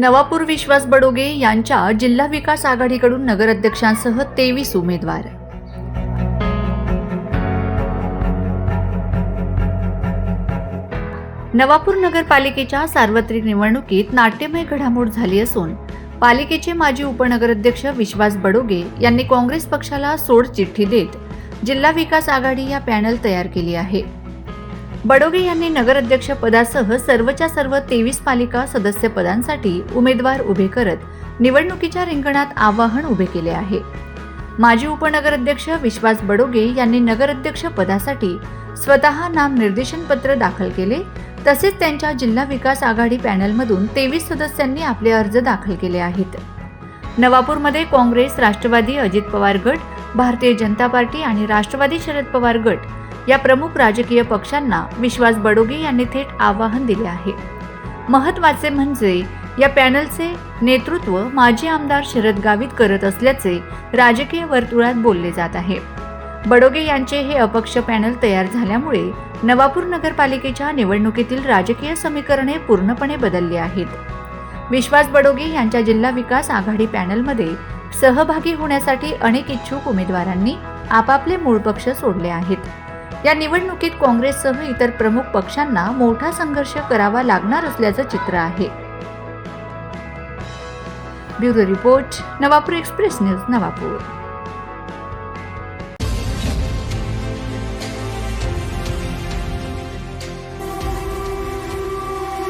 नवापूर विश्वास बडोगे यांच्या जिल्हा विकास आघाडीकडून नगराध्यक्षांसह तेवीस उमेदवार. नवापूर नगरपालिकेच्या सार्वत्रिक निवडणुकीत नाट्यमय घडामोड झाली असून पालिकेचे माजी उपनगराध्यक्ष विश्वास बडोगे यांनी काँग्रेस पक्षाला सोड चिठ्ठी देत जिल्हा विकास आघाडी या पॅनल तयार केली आहे. बडोगे यांनी नगराध्यक्ष पदासह सर्वच्या सर्व तेवीस पालिका सदस्य पदांसाठी उमेदवार उभे करत निवडणुकीच्या रिंगणात आवाहन उभे केले आहे. माजी उपनगराध्यक्ष विश्वास बडोगे यांनी नगराध्यक्ष पदासाठी स्वतः नामनिर्देशन पत्र दाखल केले. तसेच त्यांच्या जिल्हा विकास आघाडी पॅनलमधून तेवीस सदस्यांनी आपले अर्ज दाखल केले आहेत. नवापूरमध्ये काँग्रेस राष्ट्रवादी अजित पवार गट भारतीय जनता पार्टी आणि राष्ट्रवादी शरद पवार गट या प्रमुख राजकीय पक्षांना विश्वास बडोगे यांनी थेट आवाहन दिले आहे. महत्त्वाचे म्हणजे या पॅनलचे नेतृत्व माजी आमदार शरद गावित करत असल्याचे राजकीय वर्तुळात बोलले जात आहे. बडोगे यांचे हे अपक्ष पॅनल तयार झाल्यामुळे नवापूर नगरपालिकेच्या निवडणुकीतील राजकीय समीकरणे पूर्णपणे बदलली आहेत. विश्वास बडोगे यांच्या जिल्हा विकास आघाडी पॅनलमध्ये सहभागी होण्यासाठी अनेक इच्छुक उमेदवारांनी आपापले मूळ पक्ष सोडले आहेत. या निवडणुकीत काँग्रेससह इतर प्रमुख पक्षांना मोठा संघर्ष करावा लागणार असल्याचं चित्र आहे. Bureau report Navapur express news Navapur.